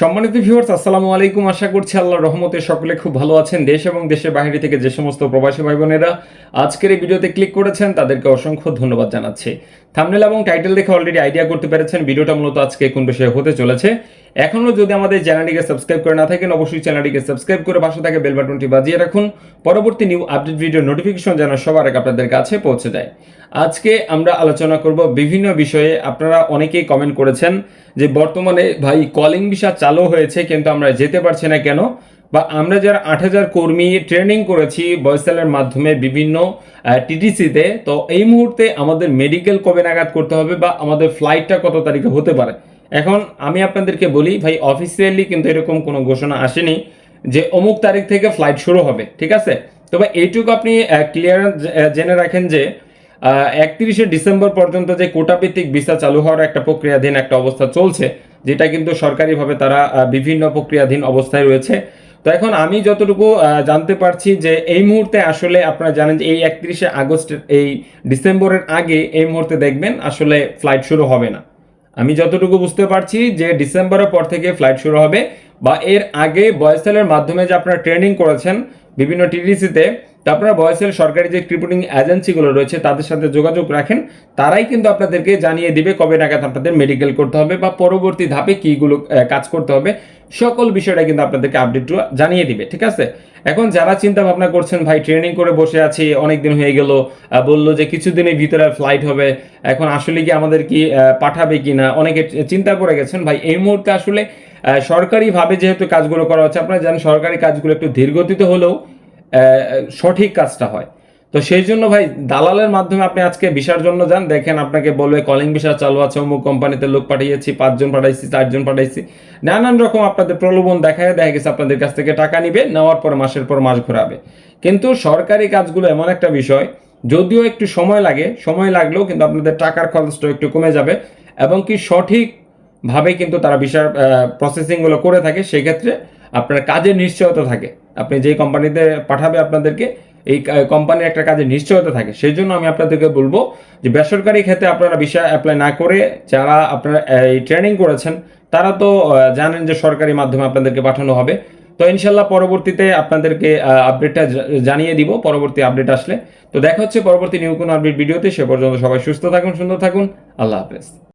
সম্মানিত ভিউয়ার্স আসসালামু আলাইকুম। আশা করছি আল্লাহ রহমতে সকলে খুব ভালো আছেন। দেশ এবং দেশের বাইরে থেকে যে সমস্ত প্রবাসী ভাই বোনেরা আজকের এই ভিডিওতে ক্লিক করেছেন, তাদেরকে অসংখ্য ধন্যবাদ জানাচ্ছি। থামনেল এবং টাইটেল দেখে অলরেডি আইডিয়া করতে পেরেছেন, ভিডিওটা মূলত আজকে কোন বিষয়ে হতে চলেছে। এখনও যদি আমাদের চ্যানেলটিকে সাবস্ক্রাইব করে না থাকেন, অবশ্যই চ্যানেলটিকে সাবস্ক্রাইব করে পাশে থাকে বেল বাটনটি বাজিয়ে রাখুন। পরবর্তী নিউ আপডেট ভিডিও নোটিফিকেশন যেন সবার আগে আপনাদের কাছে পৌঁছে যায়। আজকে আমরা আলোচনা করব বিভিন্ন বিষয়ে। আপনারা অনেকেই কমেন্ট করেছেন যে বর্তমানে ভাই কলিং ভিসা চালু হয়েছে কিন্তু আমরা যেতে পারছি না কেন? বা আমরা যারা আট হাজার কর্মী ট্রেনিং করেছি বয়সালের মাধ্যমে বিভিন্ন টিটিসিতে তো এই মুহূর্তে আমাদের মেডিকেল কবে নাগাদ করতে হবে বা আমাদের ফ্লাইটটা কত তারিখে হতে পারে? এখন আমি আপনাদেরকে বলি, ভাই অফিসিয়ালি কিন্তু এরকম কোনো ঘোষণা আসেনি যে অমুক তারিখ থেকে ফ্লাইট শুরু হবে, ঠিক আছে? তবে এইটুকু আপনি ক্লিয়ার জেনে রাখেন যে একত্রিশে ডিসেম্বর পর্যন্ত যে কোটাভিত্তিক ভিসা চালু হওয়ার একটা প্রক্রিয়াধীন একটা অবস্থা চলছে, যেটা কিন্তু সরকারিভাবে তারা বিভিন্ন প্রক্রিয়াধীন অবস্থায় রয়েছে। তো এখন আমি যতটুকু জানতে পারছি যে এই মুহূর্তে আসলে আপনারা জানেন যে এই একত্রিশে আগস্টের, এই ডিসেম্বরের আগে এই মুহূর্তে দেখবেন আসলে ফ্লাইট শুরু হবে না। আমি যতটুকু বুঝতে পারছি যে ডিসেম্বরের পর থেকে ফ্লাইট শুরু হবে বা এর আগে বয়সেলের মাধ্যমে যে আপনারা ট্রেনিং করেছেন বিভিন্ন টিডিসিতে তো আপনারা বয়সেল সরকারি যে রিক্রুটিং এজেন্সিগুলো রয়েছে, তাদের সাথে যোগাযোগ রাখেন। তারাই কিন্তু আপনাদেরকে জানিয়ে দিবে কবে নাগাদ আপনাদের মেডিকেল করতে হবে বা পরবর্তী ধাপে কীগুলো কাজ করতে হবে। সকল বিষয়টা কিন্তু আপনাদেরকে আপডেট জানিয়ে দিবে, ঠিক আছে? এখন যারা চিন্তা ভাবনা করছেন, ভাই ট্রেনিং করে বসে আছি অনেক দিন হয়ে গেল বলল যে কিছুদিনের ভিতরে ফ্লাইট হবে, এখন আসলে কি আমাদের কি পাঠাবে কি না অনেকে চিন্তা করে গেছেন, ভাই, এই মুহূর্তে আসলে সরকারিভাবে যেহেতু কাজগুলো করা হচ্ছে, আপনারা জানেন সরকারি কাজগুলো একটু ধীরগতিতে হলেও সঠিক কাজটা হয়। তো সেই জন্য ভাই, দালালের মাধ্যমে আপনি আজকে ভিসার জন্য যান। দেখেন আপনাকে বলবে, কলিং ভিসা চালু আছে, অমুক কোম্পানিতে লোক পাঠিয়েছি, পাঁচজন পাঠাইছি, চারজন পাঠাইছি। নানান রকম আপনাদের প্রলোভন দেখায়, দেখা গেছে আপনাদের কাছ থেকে টাকা নিবে, নেওয়ার পর মাসের পর মাস ঘোরাবে। কিন্তু সরকারি কাজগুলো এমন একটা বিষয়, যদিও একটু সময় লাগে, সময় লাগলেও কিন্তু আপনাদের টাকার খরচটা একটু কমে যাবে এবং কি সঠিক ভাবে কিন্তু তারা ভিসার প্রসেসিংগুলো করে থাকে, সেক্ষেত্রে আপনার কাজের নিশ্চয়তা থাকে। আপনি যেই কোম্পানিতে পাঠাবে আপনাদেরকে এই কোম্পানির একটা কাজের নিশ্চয়তা থাকে। সেই জন্য আমি আপনাদেরকে বলব যে বেসরকারি ক্ষেত্রে আপনারা বিষয় অ্যাপ্লাই না করে যারা আপনারা এই ট্রেনিং করেছেন, তারা তো জানেন যে সরকারি মাধ্যমে আপনাদেরকে পাঠানো হবে। তো ইনশাল্লাহ পরবর্তীতে আপনাদেরকে আপডেটটা জানিয়ে দিব, পরবর্তী আপডেট আসলে। তো দেখা হচ্ছে পরবর্তী নিউ কোনো আপডেট ভিডিওতে সে পর্যন্ত সবাই সুস্থ থাকুন, সুন্দর থাকুন। আল্লাহ হাফেজ।